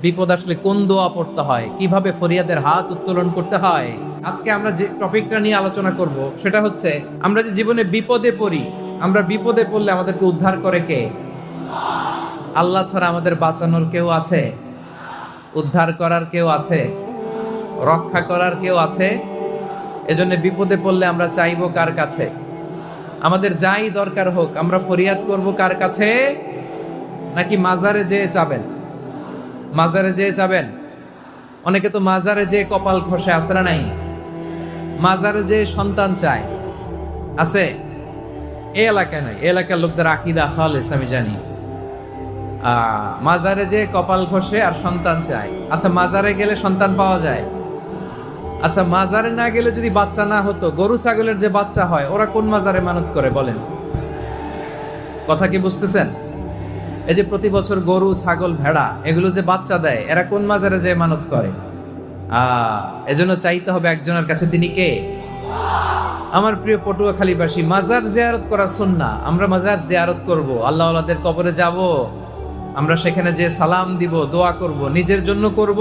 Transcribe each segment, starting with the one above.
বিপদ আসলে কোন দোয়া পড়তে হয়? কীভাবে ফরিয়াদের হাত উত্তোলন করতে হয়? আজকে আমরা যে টপিকটা নিয়ে আলোচনা করব, সেটা হচ্ছে আমরা যে জীবনে বিপদে পড়ি, আমরা বিপদে পড়লে আমাদেরকে উদ্ধার করে কে? আল্লাহ ছাড়া আমাদের বাঁচানোর কেউ আছে? উদ্ধার করার কেউ আছে? রক্ষা করার কেউ আছে? এজন্য বিপদে পড়লে আমরা চাইব কার কাছে? আমাদের যাই দরকার হোক, আমরা ফরিয়াদ করব কার কাছে? নাকি মাজারে যেয়ে চাবেন মাজারে যেয়ে চাবেন অনেকে তো মাজারে যেয়ে কপাল ঘষে আসে না নাই? মাজারে যেয়ে সন্তান চায়, আছে? এই এলাকায় নাই এলাকার লোকদের আকিদা খালেস, আমি জানি। মাজারে যে কপাল ঘষে আর সন্তান চায় আচ্ছা মাজারে গেলে সন্তান পাওয়া যায়? আচ্ছা মাজারে না গেলে যদি বাচ্চা না হতো, গরু, ছাগলের যে বাচ্চা হয়, ওরা কোন মাজারে মানত করে, বলেন? কথা কি বুঝতেছেন? এই যে প্রতি বছর গরু, ছাগল, ভেড়া, এগুলো যে বাচ্চা দেয়, এরা কোন মাজারে যে মানত করে? এজন্য চাইতে হবে একজনের কাছে, তিনি কে? আমার প্রিয় পটুয়াখালীবাসী, মাজার জিয়ারত করা সুন্না, আমরা মাজার জিয়ারত করব আল্লাহ আল্লাহদের কবরে যাব, আমরা সেখানে যে সালাম দিব, দোয়া করব, নিজের জন্য করব,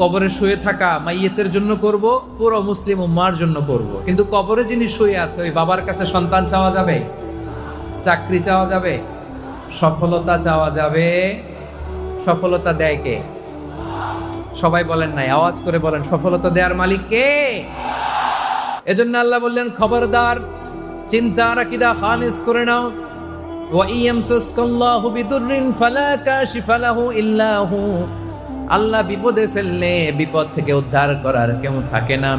কবরে শুয়ে থাকা মাইয়েতের জন্য করব, পুরো মুসলিম উম্মার জন্য করব। কিন্তু কবরে যিনি শুয়ে আছে, ওই বাবার কাছে সন্তান চাওয়া যাবে? চাকরি চাওয়া যাবে? সফলতা চাওয়া যাবে। সফলতা দেয় কে? সবাই বলেন নাই, আওয়াজ করে বলেন, সফলতা দেওয়ার মালিক কে? এজন্য আল্লাহ বললেন, খবরদার, চিন্তা রাকিদা খালিস করে নাও। আল্লাহ বিপদে ফেললে, বিপদ থেকে উদ্ধার করার কেউ থাকে না।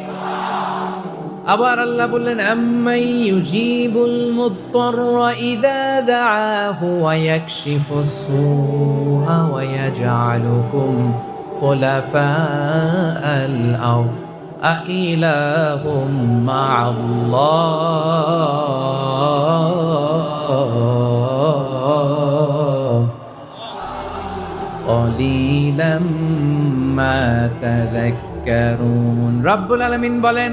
আবার আল্লাহ বললেন আম্মাই ইউজিবুল মুদতাররা ইযা দাআহু ওয়া ইয়াকশিফুস সুআ ওয়া ইয়াজআলুকুম খুলাফাআল আরদ আইলাহুম মা'আল্লাহ قليلا ما تذكرون রব্বুল আলামিন বলেন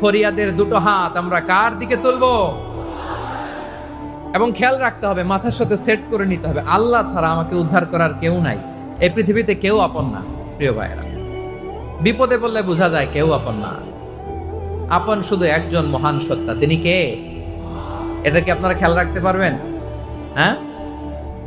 ফরিয়াদের দুটো হাত আমরা কার দিকে তুলব? এবং খেয়াল রাখতে হবে, মাথার সাথে সেট করে নিতে হবে। আল্লাহ ছাড়া আমাকে উদ্ধার করার কেউ নাই। এই পৃথিবীতে কেউ আপন না, প্রিয় ভাইয়েরা। বিপদে বললে বোঝা যায় কেউ আপন না। আপন শুধু একজন মহান সত্তা, তিনি কে? এটা কি আপনারা খেয়াল রাখতে পারবেন? হ্যাঁ?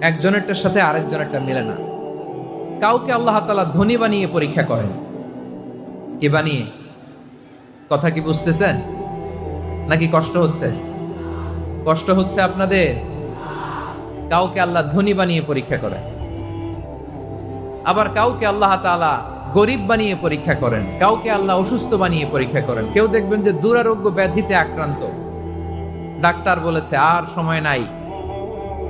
একজনেরটার সাথে আরেকজনেরটা মিলে না। কাউকে আল্লাহ তাআলা ধনী বানিয়ে পরীক্ষা করেন। কি বানিয়ে? কথা কি বুঝতেছেন? নাকি কষ্ট হচ্ছে? কষ্ট হচ্ছে আপনাদের? কাউকে আল্লাহ ধনী বানিয়ে পরীক্ষা করেন। আবার কাউকে আল্লাহ তাআলা গরিব বানিয়ে পরীক্ষা করেন। কাউকে আল্লাহ অসুস্থ বানিয়ে পরীক্ষা করেন। কেউ দেখবেন যে দুরারোগ্য ব্যাধিতে আক্রান্ত। ডাক্তার বলেছে, আর সময় নাই।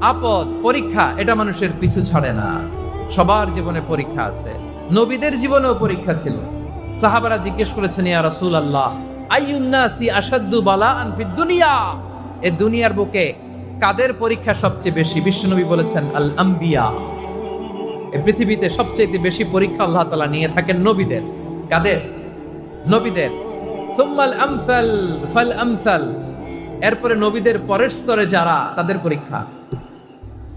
আপদ, পরীক্ষা, এটা মানুষের পিছু ছাড়ে না। সবার জীবনে পরীক্ষা আছে। নবীদের জীবনেও পরীক্ষা ছিল। সাহাবারা জিজ্ঞেস করেছেন, ইয়া আল্লাহ দুনিয়া? এ দুনিয়ার বুকে কাদের পরীক্ষা সবচেয়ে বেশি? বিশ্বনবী বলেছেন আল আম্বিয়া পৃথিবীতে সবচেয়ে বেশি পরীক্ষা আল্লাহ তাআলা নিয়ে থাকেন নবীদের। কাদের? নবীদের। আমসাল ফাল আমসাল। এরপরে নবীদের পরের স্তরে যারা, তাদের পরীক্ষা।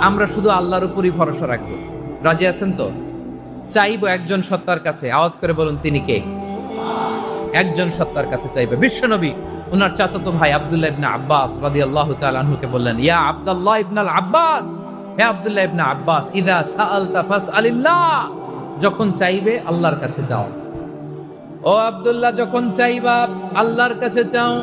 আমরা শুধু আল্লাহর উপরই ভরসা রাখব। রাজি আছেন তো? চাইব একজন সত্তার কাছে। আওয়াজ করে বলুন, তিনি কে? একজন সত্তার কাছে চাইবে। বিশ্বনবী ওনার চাচাতো ভাই আব্দুল্লাহ ইবনে আব্বাস রাদিয়াল্লাহু তাআলা আনহুকে বললেন, ইয়া আব্দুল্লাহ ইবনে আল আব্বাস! হে আব্দুল্লাহ ইবনে আব্বাস, ইদা সাআলতা ফাসআলিল্লাহ! যখন চাইবে আল্লাহর কাছে যাও। ও আব্দুল্লাহ, যখন চাইবা আল্লাহর কাছে চাও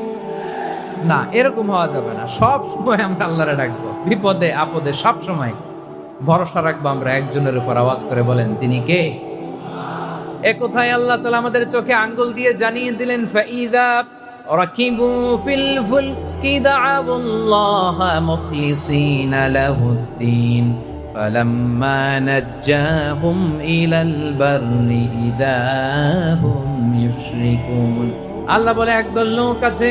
না এরকম হওয়া যাবে না সব সময় আমরা আল্লাহরে ডাকবো বিপদে আপদে সব সময় ভরসা রাখবো আমরা একজনের উপর আওয়াজ করে বলেন তিনি কে এ কোথায় আল্লাহ তালা আমাদের চোখে আঙ্গুল দিয়ে জানিয়ে দিলেন ফাইদা রাকিবু ফিল ফুলকি দাআবুল্লাহ মুখলিসিনা লাহুদ্দিন فلما نجاهم إلى البر إذا هم يشركون আল্লাহ বলে একদল লোক আছে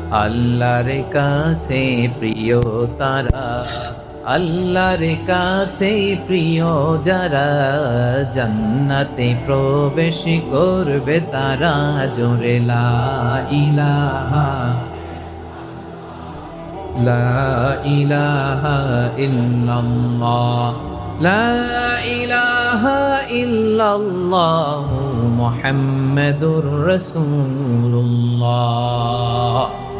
আল্লাহর কাছে প্রিয় তারা, আল্লাহর কাছে প্রিয় যারা, জান্নাতে প্রবেশ করবে তারা জোরে লা ইলাহা, লা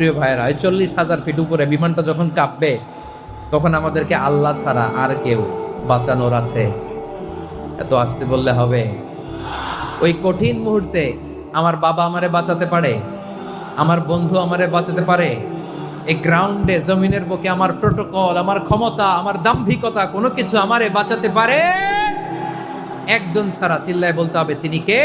প্রিয় ভাইয়েরা ওই চল্লিশ হাজার ফিট উপরে বিমানটা যখন কাঁপবে, তখন আমাদেরকে আল্লাহ ছাড়া আর কেউ বাঁচানোর আছে। এত আসতে বললে হবে। ওই কঠিন মুহূর্তে আমার বাবা আমারে বাঁচাতে পারে? আমার বন্ধু আমারে বাঁচাতে পারে? এই গ্রাউন্ডে জমিনের বুকে আমার প্রোটোকল আমার ক্ষমতা, আমার দাম্ভিকতা, কোনো কিছু আমারে বাঁচাতে পারে? একজন ছাড়া চিল্লায় বলতে হবে, তিনি কে?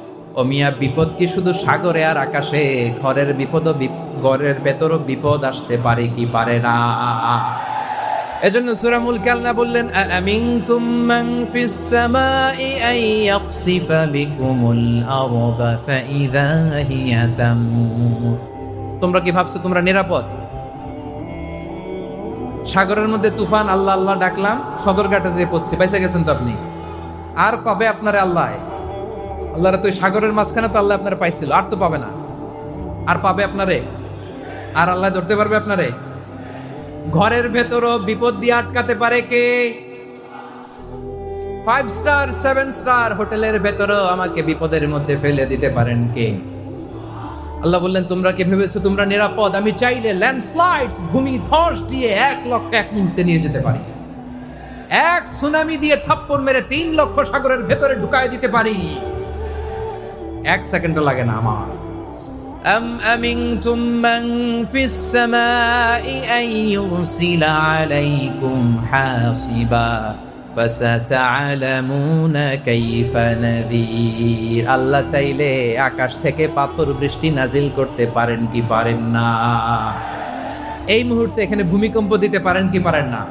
ও মিয়া, বিপদ কি শুধু সাগরে আর আকাশে? ঘরের বিপদ ঘরের ভেতরও বিপদ আসতে পারে কি পারে না? এজন্য সুরামুল কাল্লা বললেন আমিন তুমান ফিস সামাই আই ইয়াকসিফা বিকুমুল আরদা ফাইদা হিয়া তামুর তোমরা কি ভাবছ তোমরা নিরাপদ? সাগরের মধ্যে তুফান, আল্লাহ আল্লাহ ডাকলাম, সদরঘাটে যে পড়ছে পয়সা গেছেন তো আপনি? আর পাবে আপনারে আল্লাহ? আল্লাহরা তো সাগরের মাঝখানে তো আল্লাহ আপনারা পাইছিল, আর তো পাবে না। আর পাবে আপনারে? আর আল্লাহ ধরতে পারবে আপনারে? ঘরের ভেতরও বিপদ দিয়ে আটকাতে পারে কে? ফাইভ স্টার সেভেন স্টার হোটেলের ভেতরও আমাকে বিপদের মধ্যে ফেলে দিতে পারেন কে? আল্লাহ বললেন, তোমরা কে ভেবেছো? তোমরা নিরাপদ। আমি চাইলে ল্যান্ডস্লাইডস ভূমি, ধস দিয়ে এক লক্ষ এক মুহূর্তে নিয়ে যেতে পারি। এক সুনামি দিয়ে থাপ্পড় মেরে তিন লক্ষ সাগরের ভেতরে ঢুকায় দিতে পারি। এক সেকেন্ডও লাগে না আমার أم أمنتم من في السماء أن يرسل عليكم حاصبا فستعلمون كيف نذير আল্লাহ চাইলে আকাশ থেকে পাথর বৃষ্টি নাজিল করতে পারেন কি পারেন না এই মুহূর্তে এখানে ভূমিকম্প দিতে পারেন কি পারেন না